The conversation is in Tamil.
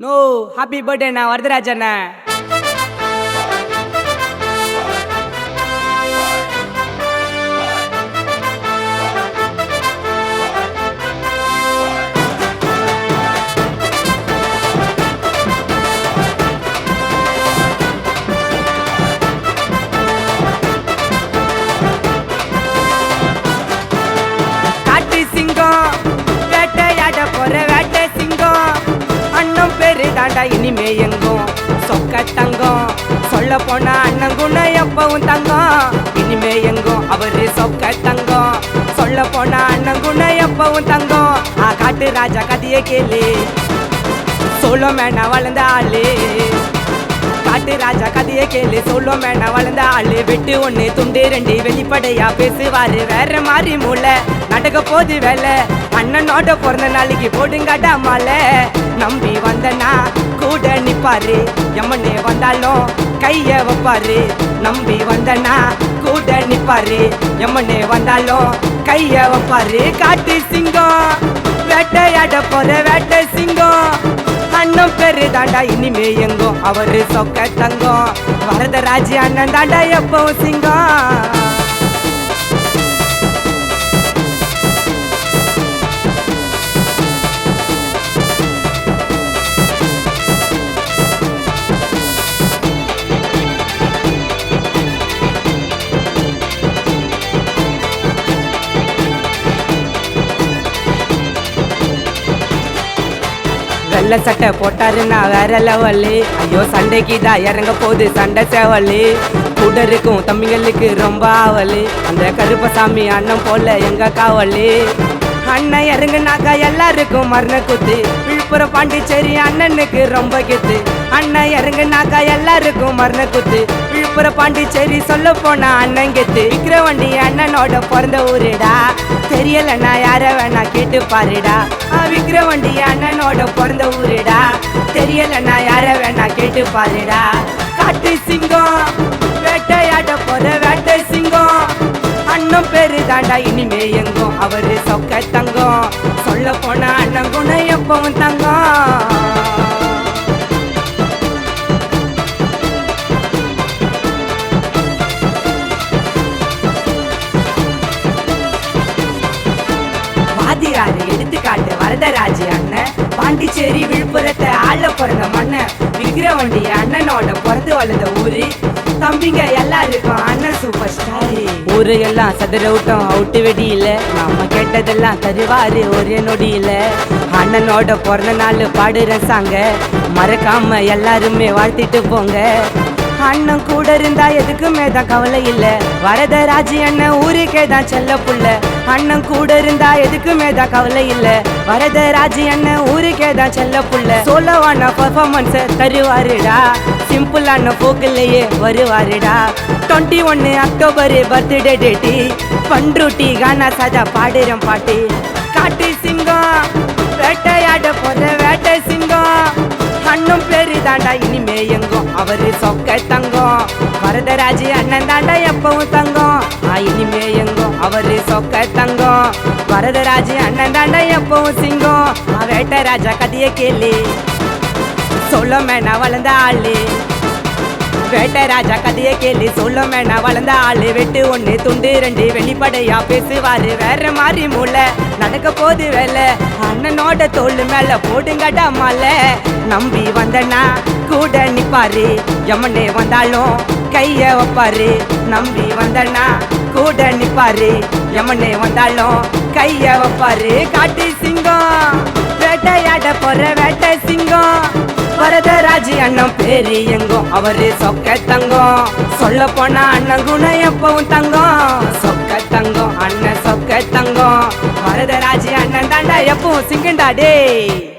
நோ ஹாப்பி பர்த்டே நான் வரதராஜ் அண்ணா. தாண்டா இனிமே எங்கும்? சொக்க தங்கம். சொல்ல போனா அண்ணங்குண எப்பவும் தங்கம். இனிமே எங்கும்? அவரு சொக்க தங்கம். சொல்ல போனா அண்ணங்குண எப்பவும் தங்கம். ஆ காட்டு ராஜா கதையை கேளு. சோளோ மேனா வளர்ந்த ஆளு. காட்டு ராஜா கதையை கேளு. சொல்லோ மேனா வளர்ந்த ஆளு. வெட்டு ஒண்ணு துண்டு ரெண்டு வெளிப்படையா பேசுவாரு. வேற மாதிரி மூளை. நடக்க போது வேலை. அண்ணனோட பிறந்த நாளைக்கு போடுங்கடா மாலை. நம்பி வந்தனா கூட நிப்பாரு. எம்மனே வந்தாலும் கைய வைப்பாரு. நம்பி வந்தனா கூட நிப்பாரு. எம்மனே வந்தாலும் கைய வைப்பாரு. காட்டு சிங்கம் வேட்டையாட போற வேட்டை சிங்கம். அண்ணன் பேரு தாண்டா இனிமே எங்கோ அவரு சொக்க தங்கம். வரதராஜ் அண்ணன் தாண்டா எப்பவும் சிங்கம். வெள்ளை சட்டை போட்டாருன்னா வேற லெவலு ஐயோ சண்டைக்கு தான் இறங்க போகுது சண்டை சேவலு கூட இருக்கும் தம்பிங்களுக்கு ரொம்ப ஆவலு அந்த கருப்பசாமி அண்ணன் போல எங்க காவலு அண்ணன் இறங்குனாக்கா எல்லாருக்கும் மரண குத்து விழுப்புரம் பாண்டிச்சேரி அண்ணனுக்கு ரொம்ப கெத்து அண்ணன் இறங்குனாக்கா எல்லாருக்கும் மரண குத்து. விழுப்புரம் பாண்டிச்சேரி சொல்ல போனா அண்ணன் கெத்து. விக்கிரவண்டி அண்ணனோட பிறந்த ஊருடா. தெரியலண்ணா யார வேணா கேட்டு பாருடா. ஆ, அண்ணனோட பிறந்த ஊருடா. தெரியலண்ணா யார வேணா கேட்டு பாருடா. காட்டு சிங்கம் வேட்டையாட போற வேட்டை சிங்கம். அண்ணன் பேரு தாண்டா இனிமே எங்கும். அவரு சொக்க தங்கம் குணம் எப்பவும் தங்கம் வாதியாரு எடுத்துக்காட்டு வரதராஜ் அண்ணன் பாண்டிச்சேரி விழுப்புரத்தை ஆள பிறந்த மண்ண விக்கிரவண்டி அண்ணனோட பிறந்து வளர்ந்த ஊரு. தம்பிங்க எல்லாருக்கும் அண்ணன் சூப்பர் ஸ்டாரு ஊரு எல்லாம் சதுர விட்டோம் அவுட்டு வெடியில நம்ம கேட்டதெல்லாம் தருவாரு ஒரே நொடியில அண்ணனோட பிறந்த நாள் பாடுற சாங்க மறக்காம எல்லாருமே வாழ்த்திட்டு போங்க. அண்ணன் கூட இருந்தா எதுக்குமே தான் கவலை இல்ல? வரதராஜி அண்ணன் ஊருக்கே தான் செல்ல புள்ள. அண்ணன் கூட இருந்தா எதுக்குமே தான் கவலை இல்ல? வரதராஜி அண்ணன் ஊருக்கே தான் செல்ல புள்ள. சோலவான பர்ஃபார்மன்ஸ் தருவாருடா. சிம்பிளான போக்குலயே வருவாருடா. டுவெண்ட்டி ஒன்னு அக்டோபர் பர்த்டே டேட்டி பண்ருட்டி கானா சாஜா பாடுறேன் பாட்டு. காட்டு சிங்கம். அவரு சொக்க தங்கம். வரதராஜ் அண்ணன் தாண்டா எப்பவும் தங்கம். இனிமே எங்கும் அவரு சொக்க தங்கம். வரதராஜ் அண்ணன் தாண்டா எப்பவும் சிங்கம். ஆ வேட்டை ராஜா கதைய கேளு. சொல்ல மேனா வளர்ந்த ஆளு. வேட்டை ராஜா கதைய கேளு. சொல்ல மேனா வளர்ந்த ஆளு. வெட்டு ஒண்ணு துண்டு ரெண்டு வெளிப்படையா பேசுவாரு. வேற மாதிரி மூளை நடக்க போது வேலை. அண்ணனோட தோல் மேல போடுங்கடா மாலை. நம்பி வந்தனா கூட நிப்பாரு. எமனே வந்தாலும் கைய வைப்பாரு. நம்பி வந்தனா கூட நிப்பாரு. எமனே வந்தாலும் கைய வைப்பாரு. காட்டு சிங்கம் வேட்டையாட போற வேட்டை சிங்கம். வரதராஜி அண்ணன் பேரு எங்கும் அவரு சொக்க தங்கம். சொல்ல போனா அண்ணன் குணம் எப்பவும் தங்கம். சொக்க தங்கம் அண்ணன் சொக்க தங்கம். வரதராஜி அண்ணன் தாண்டா எப்பவும் சிங்கண்டா டேய்.